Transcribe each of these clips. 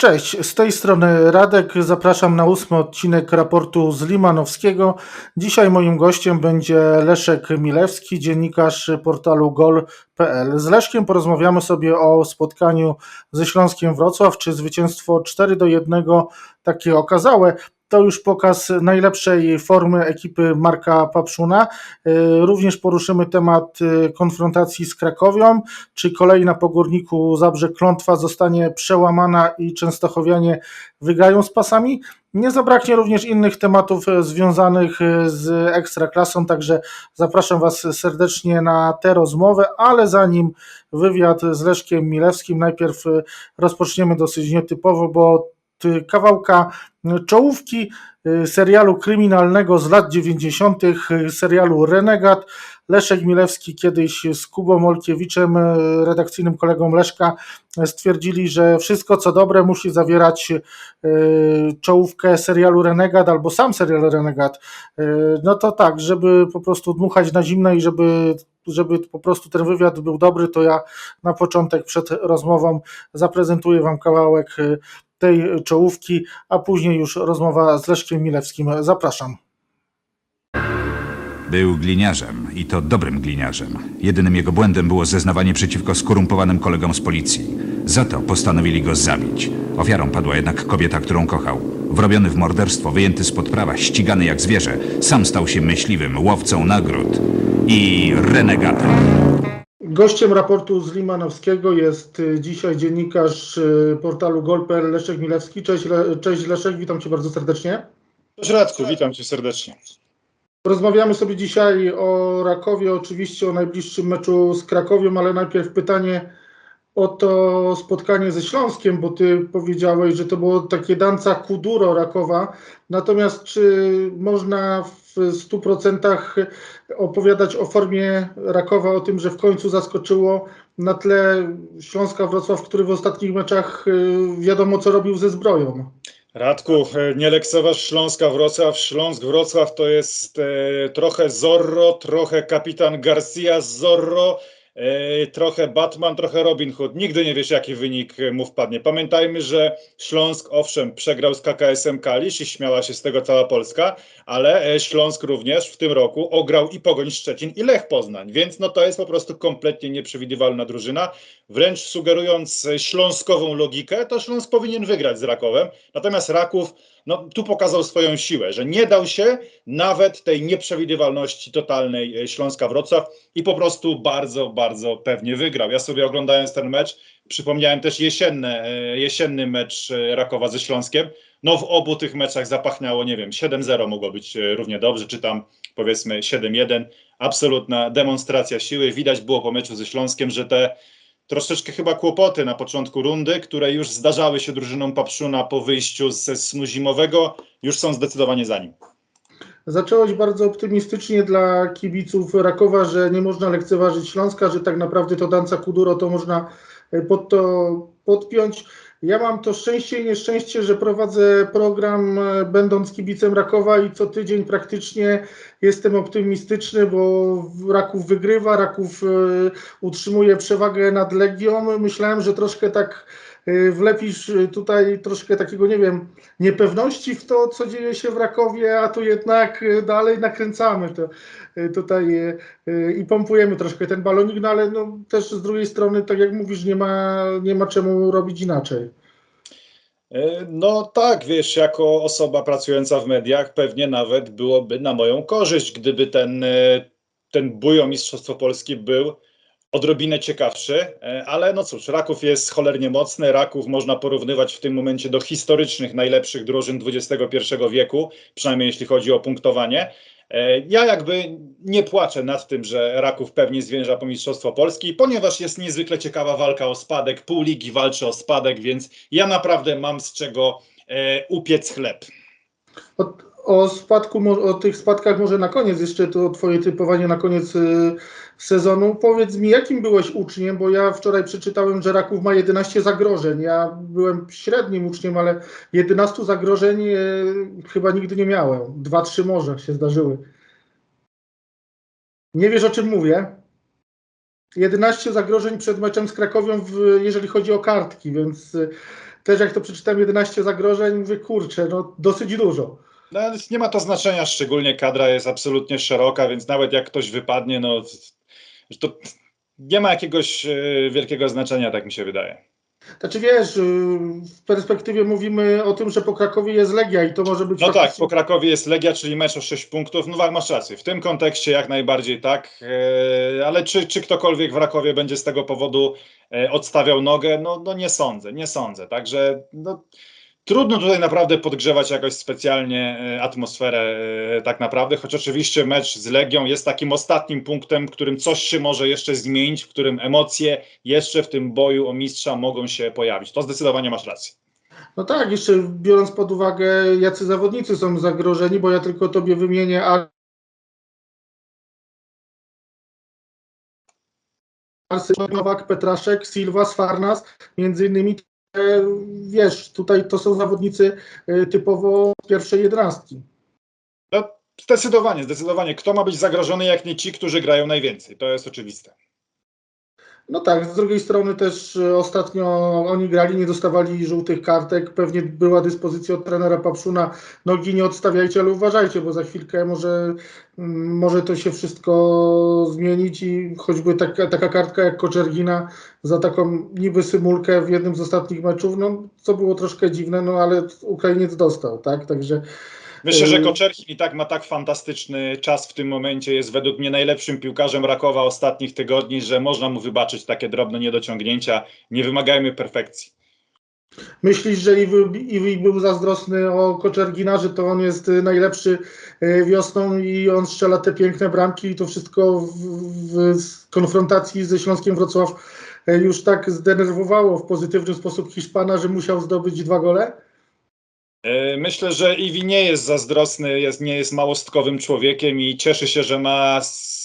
Cześć, z tej strony Radek. Zapraszam na ósmy odcinek raportu z Limanowskiego. Dzisiaj moim gościem będzie Leszek Milewski, dziennikarz portalu gol.pl. Z Leszkiem porozmawiamy sobie o spotkaniu ze Śląskiem Wrocław, czy zwycięstwo 4 do 1 takie okazałe. To już pokaz najlepszej formy ekipy Marka Papszuna. Y, Również poruszymy temat y, konfrontacji z Krakowią. Czy kolej na Pogórniku Zabrze Klątwa zostanie przełamana i Częstochowianie wygrają z pasami? Nie zabraknie również innych tematów e, związanych z Ekstraklasą, także zapraszam Was serdecznie na tę rozmowę, ale zanim wywiad z Leszkiem Milewskim, najpierw rozpoczniemy dosyć nietypowo, bo kawałka czołówki y, serialu kryminalnego z lat 90., y, serialu Renegat. Leszek Milewski kiedyś z Kubą Olkiewiczem, y, redakcyjnym kolegą Leszka, stwierdzili, że wszystko co dobre musi zawierać czołówkę serialu Renegat albo sam serial Renegat. No to tak, żeby po prostu dmuchać na zimno i żeby żeby po prostu ten wywiad był dobry, to ja na początek przed rozmową zaprezentuję Wam kawałek tej czołówki, a później już rozmowa z Leszkiem Milewskim. Zapraszam. Był gliniarzem i to dobrym gliniarzem. Jedynym jego błędem było zeznawanie przeciwko skorumpowanym kolegom z policji. Za to postanowili go zabić. Ofiarą padła jednak kobieta, którą kochał. Wrobiony w morderstwo, wyjęty spod prawa, ścigany jak zwierzę, sam stał się myśliwym, łowcą nagród i renegatem. Gościem raportu z Limanowskiego jest y, dzisiaj dziennikarz y, portalu gol.pl Leszek Milewski. Cześć, Le- cześć Leszek, witam Cię bardzo serdecznie. Cześć Radku, witam cię serdecznie. Rozmawiamy sobie dzisiaj o Rakowie, oczywiście o najbliższym meczu z Krakowią, ale najpierw pytanie o to spotkanie ze Śląskiem, bo ty powiedziałeś, że to było takie danca kuduro Rakowa. Natomiast czy można w 100% opowiadać o formie Rakowa, o tym, że w końcu zaskoczyło na tle Śląska Wrocław, który w ostatnich meczach y, wiadomo co robił ze zbroją? Radku, e, nie lekceważ Śląska Wrocław. Śląsk Wrocław to jest e, trochę Zorro, trochę kapitan Garcia Zorro, trochę Batman, trochę Robin Hood. Nigdy nie wiesz, jaki wynik e, mu wpadnie. Pamiętajmy, że Śląsk, owszem, przegrał z KKS-em Kalisz i śmiała się z tego cała Polska, ale e, Śląsk również w tym roku ograł i Pogoń Szczecin i Lech Poznań, więc no to jest po prostu kompletnie nieprzewidywalna drużyna. Wręcz sugerując e, śląskową logikę, to Śląsk powinien wygrać z Rakowem. Natomiast Raków no, tu pokazał swoją siłę, że nie dał się nawet tej nieprzewidywalności totalnej e, Śląska Wrocław i po prostu bardzo, bardzo pewnie wygrał. Ja sobie oglądając ten mecz, przypomniałem też jesienne, e, jesienny mecz e, Rakowa ze Śląskiem. No w obu tych meczach zapachniało, nie wiem, 7-0 mogło być równie dobrze, czy tam powiedzmy 7-1. Absolutna demonstracja siły. Widać było po meczu ze Śląskiem, że te troszeczkę chyba kłopoty na początku rundy, które już zdarzały się drużynom Papszuna po wyjściu ze snu zimowego, już są zdecydowanie za nim. Zacząłeś bardzo optymistycznie dla kibiców Rakowa, że nie można lekceważyć Śląska, że tak naprawdę to danca kuduro to można pod to podpiąć. Ja mam to szczęście i nieszczęście, że prowadzę program e, będąc kibicem Rakowa i co tydzień praktycznie jestem optymistyczny, bo Raków wygrywa, Raków e, utrzymuje przewagę nad Legią. Myślałem, że troszkę tak wlepisz e, tutaj troszkę takiego, nie wiem, niepewności w to, co dzieje się w Rakowie, a tu jednak e, dalej nakręcamy to tutaj i pompujemy troszkę ten balonik, no ale no, też z drugiej strony, tak jak mówisz, nie ma, nie ma czemu robić inaczej. No tak, wiesz, jako osoba pracująca w mediach, pewnie nawet byłoby na moją korzyść, gdyby ten, ten bujo Mistrzostwo Polski był odrobinę ciekawszy, e, ale no cóż, Raków jest cholernie mocny, Raków można porównywać w tym momencie do historycznych najlepszych drużyn XXI wieku, przynajmniej jeśli chodzi o punktowanie. E, Ja jakby nie płaczę nad tym, że Raków pewnie zwierza po Mistrzostwo Polski, ponieważ jest niezwykle ciekawa walka o spadek, pół ligi walczy o spadek, więc ja naprawdę mam z czego e, upiec chleb. O, o spadku, o tych spadkach może na koniec, jeszcze to twoje typowanie na koniec sezonu. Powiedz mi, jakim byłeś uczniem, bo ja wczoraj przeczytałem, że Raków ma 11 zagrożeń. Ja byłem średnim uczniem, ale 11 zagrożeń y, chyba nigdy nie miałem. Dwa, trzy może się zdarzyły. Nie wiesz o czym mówię? 11 zagrożeń przed meczem z Krakowią, w, jeżeli chodzi o kartki, więc y, też jak to przeczytałem 11 zagrożeń, mówię, kurczę, no dosyć dużo. No, nie ma to znaczenia, szczególnie kadra jest absolutnie szeroka, więc nawet jak ktoś wypadnie, no to nie ma jakiegoś e, wielkiego znaczenia, tak mi się wydaje. Znaczy wiesz, y, w perspektywie mówimy o tym, że po Krakowie jest Legia i to może być No tak, faktycznie- po Krakowie jest Legia, czyli mecz o 6 punktów. No wa- masz rację, w tym kontekście jak najbardziej tak, e, ale czy, czy ktokolwiek w Rakowie będzie z tego powodu e, odstawiał nogę? No, no nie sądzę, nie sądzę. Także no, trudno tutaj naprawdę podgrzewać jakoś specjalnie e, atmosferę e, tak naprawdę, choć oczywiście mecz z Legią jest takim ostatnim punktem, w którym coś się może jeszcze zmienić, w którym emocje jeszcze w tym boju o mistrza mogą się pojawić. To zdecydowanie masz rację. No tak, jeszcze biorąc pod uwagę, jacy zawodnicy są zagrożeni, bo ja tylko tobie wymienię Arsy, Nowak, Petraszek, Silva, Sfarnas, między innymi, wiesz, tutaj to są zawodnicy e, typowo pierwszej jedenastki. No, zdecydowanie, zdecydowanie. Kto ma być zagrożony, jak nie ci, którzy grają najwięcej? To jest oczywiste. No tak, z drugiej strony też e, ostatnio oni grali, nie dostawali żółtych kartek, pewnie była dyspozycja od trenera Papszuna, nogi nie odstawiajcie, ale uważajcie, bo za chwilkę może, mm, może to się wszystko zmienić i choćby taka, taka kartka jak Koczergina za taką niby symulkę w jednym z ostatnich meczów, no co było troszkę dziwne, no ale Ukrainiec dostał, tak, także Myślę, że Yy. Koczerkin i tak ma tak fantastyczny czas w tym momencie, jest według mnie najlepszym piłkarzem Rakowa ostatnich tygodni, że można mu wybaczyć takie drobne niedociągnięcia. Nie wymagajmy perfekcji. Myślisz, że Iwi, był zazdrosny o Koczergina, że to on jest y, najlepszy y, wiosną i on strzela te piękne bramki i to wszystko w, w konfrontacji ze Śląskiem Wrocław y, już tak zdenerwowało w pozytywny sposób Hiszpana, że musiał zdobyć dwa gole? E, Myślę, że Iwi nie jest zazdrosny, jest, nie jest małostkowym człowiekiem i cieszy się, że ma,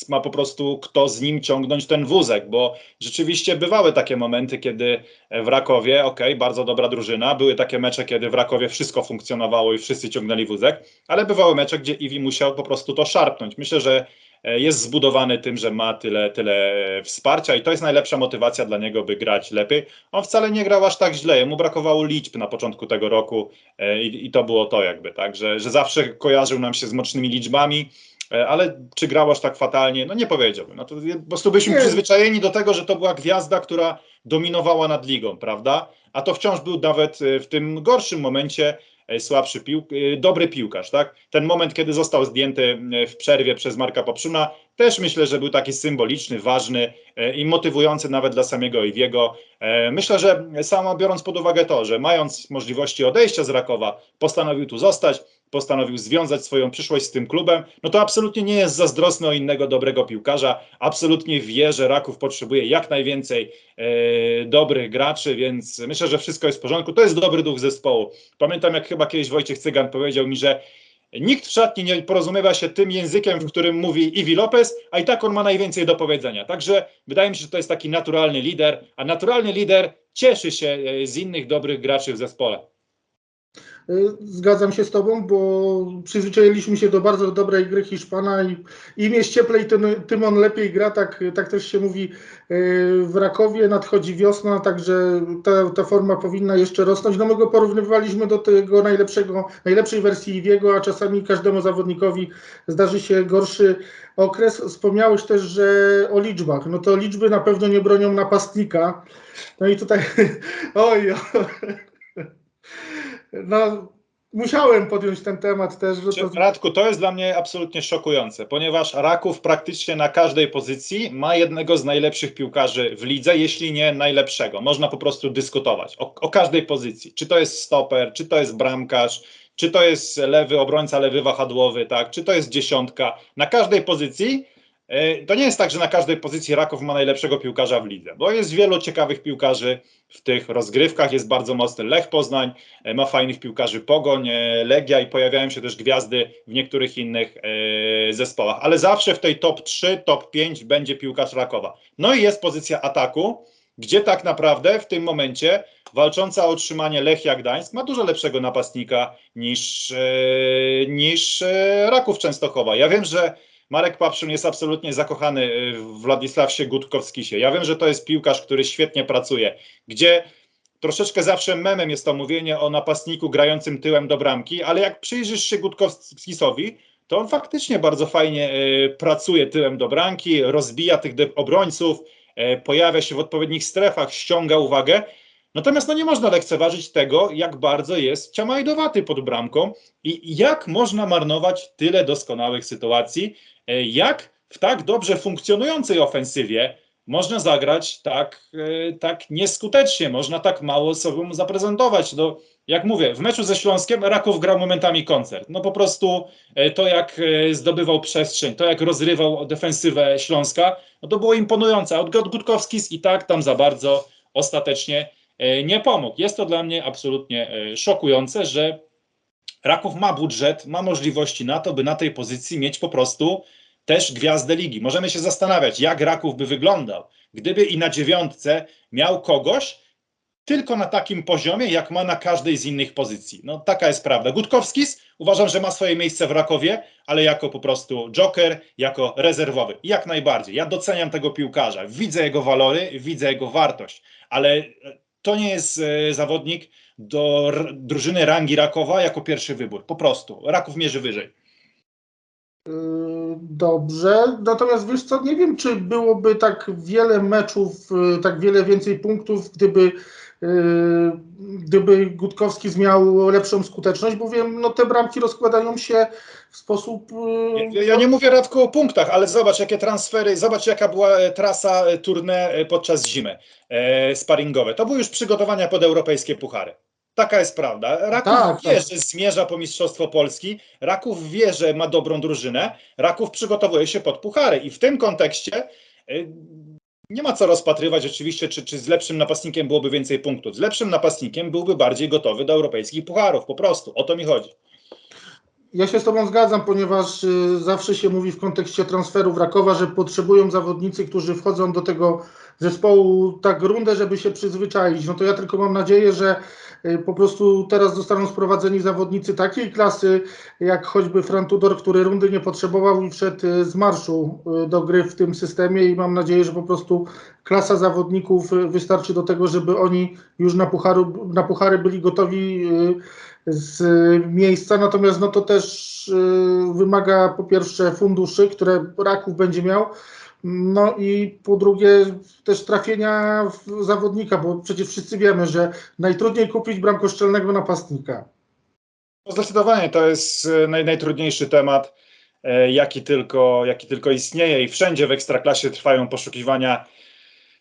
ma po prostu kto z nim ciągnąć ten wózek, bo rzeczywiście bywały takie momenty, kiedy w Rakowie, okej, bardzo dobra drużyna, były takie mecze, kiedy w Rakowie wszystko funkcjonowało i wszyscy ciągnęli wózek, ale bywały mecze, gdzie Iwi musiał po prostu to szarpnąć. Myślę, że jest zbudowany tym, że ma tyle, tyle wsparcia i to jest najlepsza motywacja dla niego, by grać lepiej. On wcale nie grał aż tak źle, jemu brakowało liczb na początku tego roku, E, I, I to było to jakby, tak, że, że zawsze kojarzył nam się z mocnymi liczbami, e, ale czy grał aż tak fatalnie? No nie powiedziałbym. No to po prostu byliśmy Nie. przyzwyczajeni do tego, że to była gwiazda, która dominowała nad ligą, prawda? A to wciąż był nawet e, w tym gorszym momencie e, słabszy pił, e, dobry piłkarz, tak? Ten moment, kiedy został zdjęty e, w przerwie przez Marka Popszuna, też myślę, że był taki symboliczny, ważny e, i motywujący nawet dla samego Iwiego. E, Myślę, że samo biorąc pod uwagę to, że mając możliwości odejścia z Rakowa, postanowił tu zostać, postanowił związać swoją przyszłość z tym klubem, no to absolutnie nie jest zazdrosny o innego dobrego piłkarza, absolutnie wie, że Raków potrzebuje jak najwięcej e, dobrych graczy, więc myślę, że wszystko jest w porządku. To jest dobry duch zespołu. Pamiętam, jak chyba kiedyś Wojciech Cygan powiedział mi, że Nikt w szatni nie porozumiewa się tym językiem, w którym mówi Iwi Lopez, a i tak on ma najwięcej do powiedzenia. Także wydaje mi się, że to jest taki naturalny lider, a naturalny lider cieszy się e, z innych dobrych graczy w zespole. Y, Zgadzam się z Tobą, bo przyzwyczailiśmy się do bardzo dobrej gry Hiszpana i im jest cieplej, tym, on lepiej gra. Tak, tak też się mówi y, w Rakowie. Nadchodzi wiosna, także ta, ta forma powinna jeszcze rosnąć. No my go porównywaliśmy do tego najlepszego, najlepszej wersji Iwiego, a czasami każdemu zawodnikowi zdarzy się gorszy okres. Wspomniałeś też, że o liczbach. No to liczby na pewno nie bronią napastnika. No i tutaj, oj, oj. No, musiałem podjąć ten temat też, że to... Radku, to jest dla mnie absolutnie szokujące, ponieważ Raków praktycznie na każdej pozycji ma jednego z najlepszych piłkarzy w lidze, jeśli nie najlepszego. Można po prostu dyskutować o, o każdej pozycji. Czy to jest stoper, czy to jest bramkarz, czy to jest lewy obrońca, lewy wahadłowy, tak? czy to jest dziesiątka. Na każdej pozycji to nie jest tak, że na każdej pozycji Raków ma najlepszego piłkarza w lidze, bo jest wielu ciekawych piłkarzy w tych rozgrywkach. Jest bardzo mocny Lech Poznań, e, ma fajnych piłkarzy Pogoń, e, Legia i pojawiają się też gwiazdy w niektórych innych e, zespołach. Ale zawsze w tej top 3, top 5 będzie piłkarz Rakowa. No i jest pozycja ataku, gdzie tak naprawdę w tym momencie walcząca o utrzymanie Lechia Gdańsk ma dużo lepszego napastnika niż, e, niż e, Raków Częstochowa. Ja wiem, że Marek Papszun jest absolutnie zakochany e, w Władysławsie Gutkowskisie. Ja wiem, że to jest piłkarz, który świetnie pracuje, gdzie troszeczkę zawsze memem jest to mówienie o napastniku grającym tyłem do bramki, ale jak przyjrzysz się Gutkowskisowi, to on faktycznie bardzo fajnie e, pracuje tyłem do bramki, rozbija tych obrońców, e, pojawia się w odpowiednich strefach, ściąga uwagę. Natomiast no nie można lekceważyć tego, jak bardzo jest ciamajdowaty pod bramką i jak można marnować tyle doskonałych sytuacji, e, jak w tak dobrze funkcjonującej ofensywie można zagrać tak, e, tak nieskutecznie, można tak mało sobą zaprezentować. No, jak mówię, w meczu ze Śląskiem Raków grał momentami koncert. No po prostu e, to, jak zdobywał przestrzeń, to jak rozrywał defensywę Śląska, no to było imponujące. A od Gutkowskis i tak tam za bardzo ostatecznie nie pomógł. Jest to dla mnie absolutnie e, szokujące, że Raków ma budżet, ma możliwości na to, by na tej pozycji mieć po prostu też gwiazdę ligi. Możemy się zastanawiać, jak Raków by wyglądał, gdyby i na dziewiątce miał kogoś tylko na takim poziomie, jak ma na każdej z innych pozycji. No taka jest prawda. Gutkowskis uważam, że ma swoje miejsce w Rakowie, ale jako po prostu joker, jako rezerwowy. Jak najbardziej. Ja doceniam tego piłkarza, widzę jego walory, widzę jego wartość, ale e, to nie jest e, zawodnik do drużyny rangi Rakowa jako pierwszy wybór. Po prostu. Raków mierzy wyżej. Yy, Dobrze, natomiast wiesz co, nie wiem, czy byłoby tak wiele meczów, yy, tak wiele więcej punktów, gdyby, gdyby Gutkowski miał lepszą skuteczność, bo wiem, no te bramki rozkładają się w sposób... yy, Ja, ja nie mówię Radku o punktach, ale zobacz jakie transfery, zobacz jaka była e, trasa e, tournée e, podczas zimy e, sparingowe. To były już przygotowania pod europejskie puchary. Taka jest prawda. Raków Tak, wie, tak. że zmierza po Mistrzostwo Polski. Raków wie, że ma dobrą drużynę. Raków przygotowuje się pod puchary i w tym kontekście nie ma co rozpatrywać oczywiście, czy, czy z lepszym napastnikiem byłoby więcej punktów. Z lepszym napastnikiem byłby bardziej gotowy do europejskich pucharów. Po prostu. O to mi chodzi. Ja się z Tobą zgadzam, ponieważ y, zawsze się mówi w kontekście transferów Rakowa, że potrzebują zawodnicy, którzy wchodzą do tego zespołu tak rundę, żeby się przyzwyczaić. No to ja tylko mam nadzieję, że y, po prostu teraz zostaną sprowadzeni zawodnicy takiej klasy, jak choćby Fran Tudor, który rundy nie potrzebował i wszedł y, z marszu do gry w tym systemie i mam nadzieję, że po prostu klasa zawodników wystarczy do tego, żeby oni już na, pucharu, na puchary byli gotowi z miejsca, natomiast no to też y, wymaga po pierwsze funduszy, które Raków będzie miał, no i po drugie też trafienia w zawodnika, bo przecież wszyscy wiemy, że najtrudniej kupić bramkoszczelnego napastnika. No Zdecydowanie to jest e, naj, najtrudniejszy temat, e, jaki tylko, jaki tylko istnieje i wszędzie w Ekstraklasie trwają poszukiwania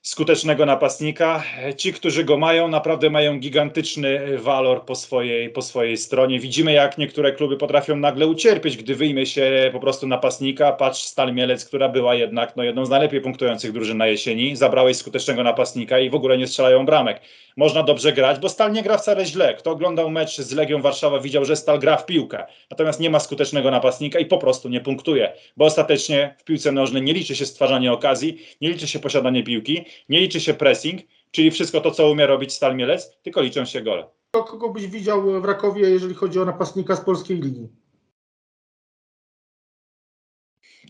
skutecznego napastnika. Ci, którzy go mają, naprawdę mają gigantyczny walor po swojej, po swojej stronie. Widzimy, jak niektóre kluby potrafią nagle ucierpieć, gdy wyjmie się po prostu napastnika. Patrz, Stal Mielec, która była jednak no, jedną z najlepiej punktujących drużyn na jesieni, zabrałeś skutecznego napastnika i w ogóle nie strzelają bramek można dobrze grać, bo Stal nie gra wcale źle. Kto oglądał mecz z Legią Warszawa widział, że Stal gra w piłkę, natomiast nie ma skutecznego napastnika i po prostu nie punktuje, bo ostatecznie w piłce nożnej nie liczy się stwarzanie okazji, nie liczy się posiadanie piłki, nie liczy się pressing, czyli wszystko to, co umie robić Stal Mielec, tylko liczą się gole. Kogo byś widział w Rakowie, jeżeli chodzi o napastnika z polskiej ligi?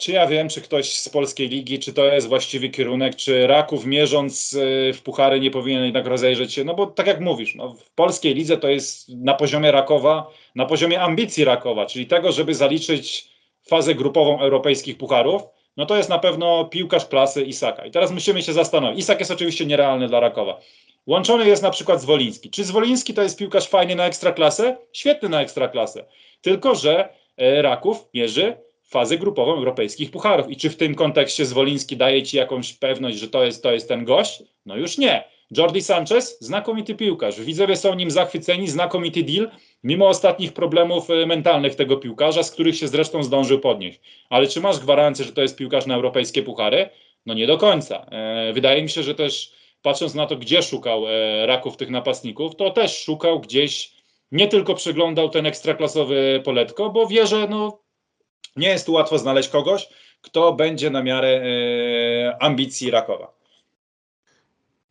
Czy ja wiem, czy ktoś z polskiej ligi, czy to jest właściwy kierunek, czy Raków mierząc y, w puchary nie powinien jednak rozejrzeć się, no bo tak jak mówisz, no, w polskiej lidze to jest na poziomie Rakowa, na poziomie ambicji Rakowa, czyli tego, żeby zaliczyć fazę grupową europejskich pucharów, no to jest na pewno piłkarz klasy Isaka. I teraz musimy się zastanowić. Isak jest oczywiście nierealny dla Rakowa. Łączony jest na przykład Zwoliński. Czy Zwoliński to jest piłkarz fajny na ekstraklasę? Świetny na ekstraklasę. Tylko, że e, Raków mierzy fazę grupową europejskich pucharów. I czy w tym kontekście Zwoliński daje ci jakąś pewność, że to jest, to jest ten gość? No już nie. Jordi Sanchez, znakomity piłkarz. Widzowie są nim zachwyceni, znakomity deal, mimo ostatnich problemów e, mentalnych tego piłkarza, z których się zresztą zdążył podnieść. Ale czy masz gwarancję, że to jest piłkarz na europejskie puchary? No nie do końca. E, Wydaje mi się, że też patrząc na to, gdzie szukał e, Raków tych napastników, to też szukał gdzieś, nie tylko przeglądał ten ekstraklasowy poletko, bo wie, że no, nie jest tu łatwo znaleźć kogoś, kto będzie na miarę ambicji Rakowa.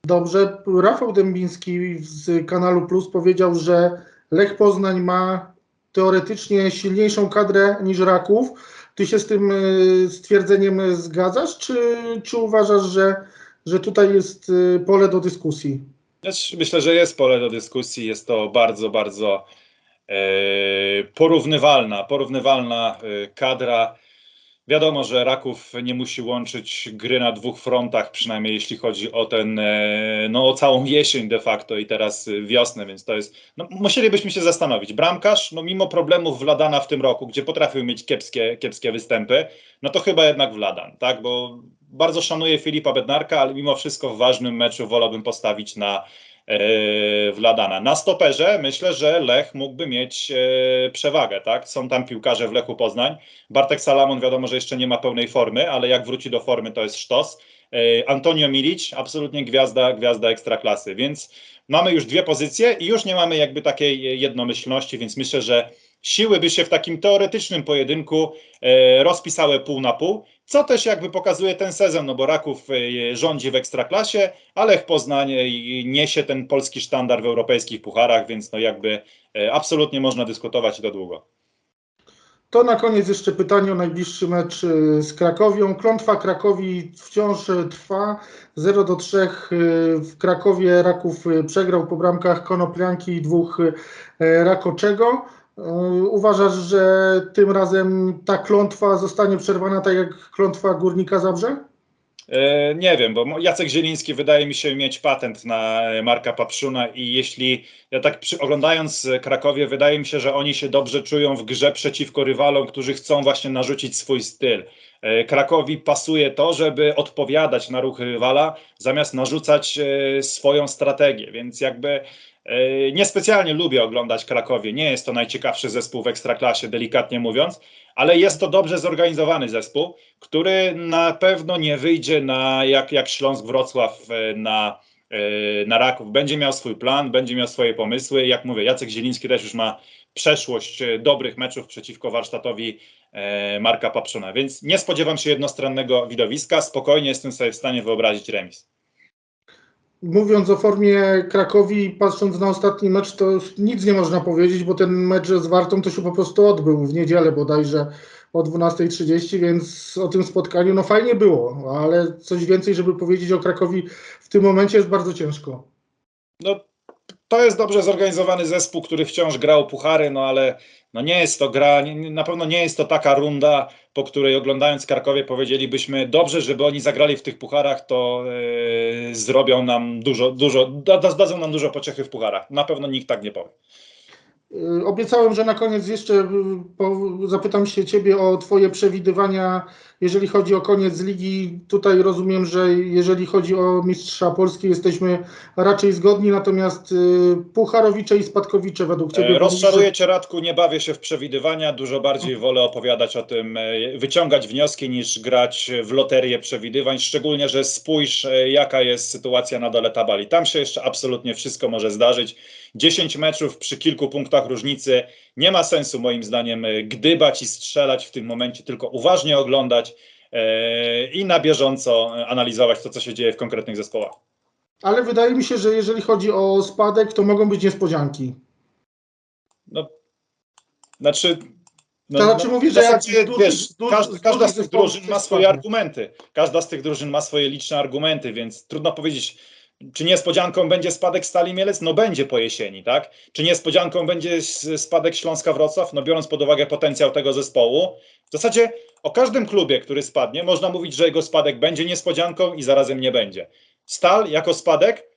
Dobrze, Rafał Dębiński z Kanalu Plus powiedział, że Lech Poznań ma teoretycznie silniejszą kadrę niż Raków. Ty się z tym y, stwierdzeniem zgadzasz, czy, czy uważasz, że, że tutaj jest y, pole do dyskusji? Myślę, że jest pole do dyskusji. Jest to bardzo, bardzo e, porównywalna, porównywalna e, kadra. Wiadomo, że Raków nie musi łączyć gry na dwóch frontach, przynajmniej jeśli chodzi o ten, e, no o całą jesień de facto i teraz e, wiosnę, więc to jest, no musielibyśmy się zastanowić. Bramkarz, no mimo problemów Wladana w tym roku, gdzie potrafił mieć kiepskie, kiepskie występy, no to chyba jednak Wladan, tak, bo bardzo szanuję Filipa Bednarka, ale mimo wszystko w ważnym meczu wolałbym postawić na Wladana. Na stoperze myślę, że Lech mógłby mieć e, przewagę, tak? Są tam piłkarze w Lechu Poznań. Bartek Salamon wiadomo, że jeszcze nie ma pełnej formy, ale jak wróci do formy, to jest sztos. E, Antonio Milic, absolutnie gwiazda, gwiazda ekstraklasy, więc mamy już dwie pozycje i już nie mamy jakby takiej jednomyślności, więc myślę, że siły by się w takim teoretycznym pojedynku e, rozpisały pół na pół, co też jakby pokazuje ten sezon, no bo Raków e, rządzi w ekstraklasie, ale Poznań e, niesie ten polski sztandar w europejskich pucharach, więc no jakby e, absolutnie można dyskutować i to długo. To na koniec jeszcze pytanie o najbliższy mecz z Krakowią. Klątwa Krakowi wciąż trwa. 0 do 3 y, w Krakowie Raków przegrał po bramkach Konoplianki i dwóch Rakoczego. Y, Uważasz, że tym razem ta klątwa zostanie przerwana tak jak klątwa Górnika Zabrze? E, Nie wiem, bo Jacek Zieliński wydaje mi się mieć patent na e, Marka Papszuna i jeśli ja tak przy, oglądając e, Krakowie, wydaje mi się, że oni się dobrze czują w grze przeciwko rywalom, którzy chcą właśnie narzucić swój styl. E, Krakowi pasuje to, żeby odpowiadać na ruchy rywala, zamiast narzucać swoją strategię, więc jakby niespecjalnie lubię oglądać Krakowie. Nie jest to najciekawszy zespół w ekstraklasie, delikatnie mówiąc, ale jest to dobrze zorganizowany zespół, który na pewno nie wyjdzie na jak, jak Śląsk Wrocław e, na, e, na Raków. Będzie miał swój plan, będzie miał swoje pomysły. Jak mówię, Jacek Zieliński też już ma przeszłość dobrych meczów przeciwko warsztatowi Marka Papszuna, więc nie spodziewam się jednostronnego widowiska. Spokojnie jestem sobie w stanie wyobrazić remis. Mówiąc o formie Krakowi, patrząc na ostatni mecz, to nic nie można powiedzieć, bo ten mecz z Wartą to się po prostu odbył w niedzielę bodajże o 12.30, więc o tym spotkaniu no fajnie było, ale coś więcej, żeby powiedzieć o Krakowi w tym momencie jest bardzo ciężko. No, to jest dobrze zorganizowany zespół, który wciąż grał puchary, no ale no nie jest to gra, na pewno nie jest to taka runda, po której oglądając Krakowie powiedzielibyśmy dobrze, żeby oni zagrali w tych pucharach, to e, zrobią nam dużo, dużo, da- dadzą nam dużo pociechy w pucharach. Na pewno nikt tak nie powie. Y, Obiecałem, że na koniec jeszcze y, zapytam się Ciebie o Twoje przewidywania, jeżeli chodzi o koniec ligi. Tutaj rozumiem, że jeżeli chodzi o Mistrza Polski, jesteśmy raczej zgodni, natomiast y, Pucharowicze i Spadkowicze według Ciebie. E, Rozczaruję Cię Radku, nie bawię się w przewidywania, dużo bardziej wolę opowiadać o tym, e, wyciągać wnioski niż grać w loterię przewidywań, szczególnie, że spójrz e, jaka jest sytuacja na dole tabeli. Tam się jeszcze absolutnie wszystko może zdarzyć. 10 meczów przy kilku punktach różnicy. Nie ma sensu moim zdaniem e, gdybać i strzelać w tym momencie, tylko uważnie oglądać e, i na bieżąco e, analizować to, co się dzieje w konkretnych zespołach. Ale wydaje mi się, że jeżeli chodzi o spadek, to mogą być niespodzianki. No, znaczy. No, To znaczy no, mówię, w że zasadzie, z dużych- wiesz, z dużych- każda, z każda z tych drużyn ma swoje argumenty. Każda z tych drużyn ma swoje liczne argumenty, więc trudno powiedzieć, czy niespodzianką będzie spadek Stali Mielec? No będzie po jesieni, tak? Czy niespodzianką będzie spadek Śląska Wrocław? No biorąc pod uwagę potencjał tego zespołu. W zasadzie o każdym klubie, który spadnie, można mówić, że jego spadek będzie niespodzianką i zarazem nie będzie. Stal jako spadek,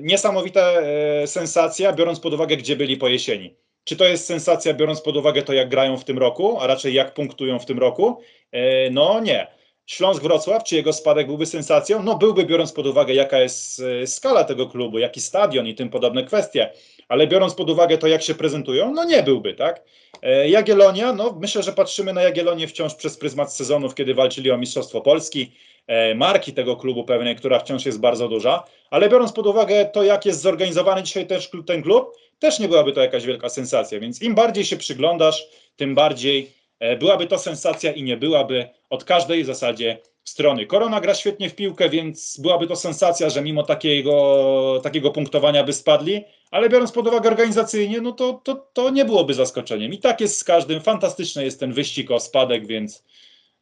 niesamowita e, sensacja, biorąc pod uwagę, gdzie byli po jesieni. Czy to jest sensacja, biorąc pod uwagę to, jak grają w tym roku, a raczej jak punktują w tym roku? E, No nie. Śląsk Wrocław, czy jego spadek byłby sensacją? No byłby, biorąc pod uwagę, jaka jest e, skala tego klubu, jaki stadion i tym podobne kwestie. Ale biorąc pod uwagę to, jak się prezentują, no nie byłby, tak? E, Jagiellonia, no myślę, że patrzymy na Jagiellonię wciąż przez pryzmat sezonów, kiedy walczyli o Mistrzostwo Polski, e, marki tego klubu pewnej, która wciąż jest bardzo duża, ale biorąc pod uwagę to, jak jest zorganizowany dzisiaj też ten klub, też nie byłaby to jakaś wielka sensacja, więc im bardziej się przyglądasz, tym bardziej byłaby to sensacja i nie byłaby od każdej zasadzie strony. Korona gra świetnie w piłkę, więc byłaby to sensacja, że mimo takiego, takiego punktowania by spadli, ale biorąc pod uwagę organizacyjnie, no to, to, to nie byłoby zaskoczeniem. I tak jest z każdym. Fantastyczny jest ten wyścig o spadek, więc,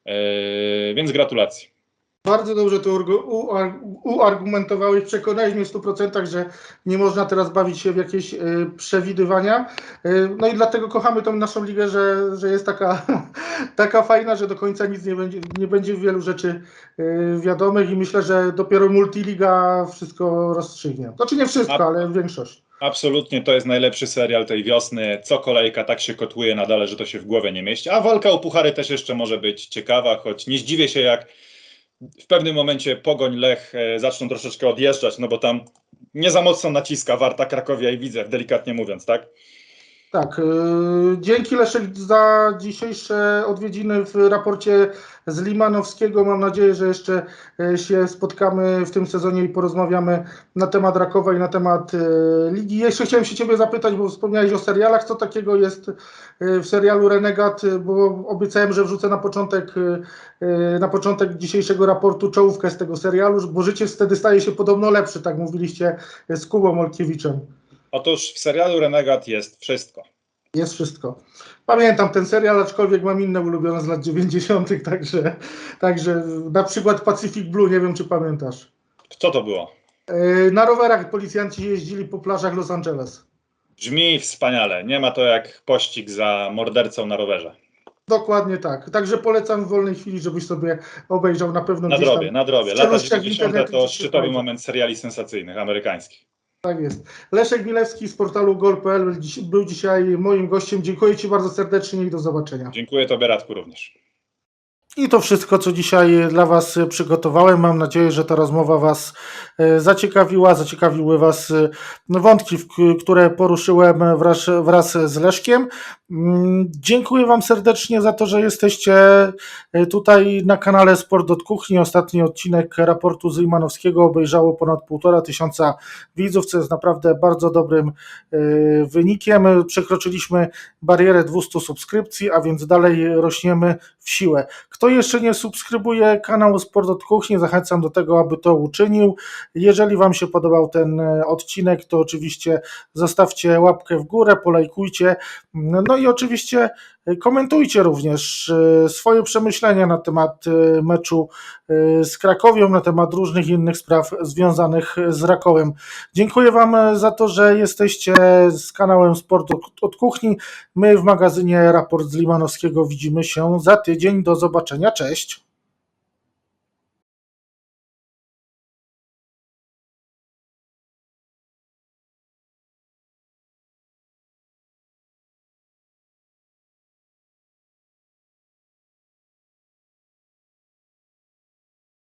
e, więc gratulacje. Bardzo dobrze to uargumentowałeś, przekonałeś mnie w 100%, że nie można teraz bawić się w jakieś y, przewidywania. Y, no i dlatego kochamy tą naszą ligę, że, że jest taka, taka fajna, że do końca nic nie będzie, nie będzie wielu rzeczy y, wiadomych i myślę, że dopiero multiliga wszystko rozstrzygnie. Znaczy nie wszystko, ale większość. Absolutnie to jest najlepszy serial tej wiosny. Co kolejka tak się kotłuje nadal, że to się w głowie nie mieści. A walka o puchary też jeszcze może być ciekawa, choć nie zdziwię się, jak w pewnym momencie Pogoń Lech e, zaczną troszeczkę odjeżdżać, no bo tam nie za mocno naciska Warta Krakowia i Widzew, delikatnie mówiąc, tak? Tak, y, dzięki Leszek za dzisiejsze odwiedziny w raporcie z Limanowskiego. Mam nadzieję, że jeszcze y, się spotkamy w tym sezonie i porozmawiamy na temat Rakowa i na temat y, ligi. Jeszcze chciałem się Ciebie zapytać, bo wspomniałeś o serialach, co takiego jest w serialu Renegat, bo obiecałem, że wrzucę na początek, na początek dzisiejszego raportu czołówkę z tego serialu, bo życie wtedy staje się podobno lepsze, tak mówiliście z Kubą Olkiewiczem. Otóż w serialu Renegat jest wszystko. Jest wszystko. Pamiętam ten serial, aczkolwiek mam inne ulubione z lat 90., także, także na przykład Pacific Blue, nie wiem czy pamiętasz. Co to było? Yy, Na rowerach policjanci jeździli po plażach Los Angeles. Brzmi wspaniale. Nie ma to jak pościg za mordercą na rowerze. Dokładnie tak. Także polecam w wolnej chwili, żebyś sobie obejrzał na pewno gdzieś Nadrobię, tam. nadrobię. w Lata czeluściach 90. internetu to szczytowy moment seriali sensacyjnych amerykańskich. Tak jest. Leszek Milewski z portalu gol.pl był dzisiaj moim gościem. Dziękuję Ci bardzo serdecznie i do zobaczenia. Dziękuję Tobie Radku również. I to wszystko, co dzisiaj dla Was przygotowałem. Mam nadzieję, że ta rozmowa Was e, zaciekawiła, zaciekawiły Was e, wątki, które poruszyłem wraz, wraz z Leszkiem. Mm, Dziękuję Wam serdecznie za to, że jesteście e, tutaj na kanale Sport od Kuchni. Ostatni odcinek raportu z Imanowskiego obejrzało ponad półtora tysiąca widzów, co jest naprawdę bardzo dobrym e, wynikiem. Przekroczyliśmy barierę 200 subskrypcji, a więc dalej rośniemy w siłę. Kto jeszcze nie subskrybuje kanału Sport od Kuchni, zachęcam do tego, aby to uczynił. Jeżeli Wam się podobał ten e, odcinek, to oczywiście zostawcie łapkę w górę, polajkujcie. No i oczywiście komentujcie również e, swoje przemyślenia na temat e, meczu z Krakowią, na temat różnych innych spraw związanych z Rakowem. Dziękuję Wam e, za to, że jesteście z kanałem Sport od Kuchni. My w magazynie Raport z Limanowskiego widzimy się za tydzień. Do zobaczenia. Cześć.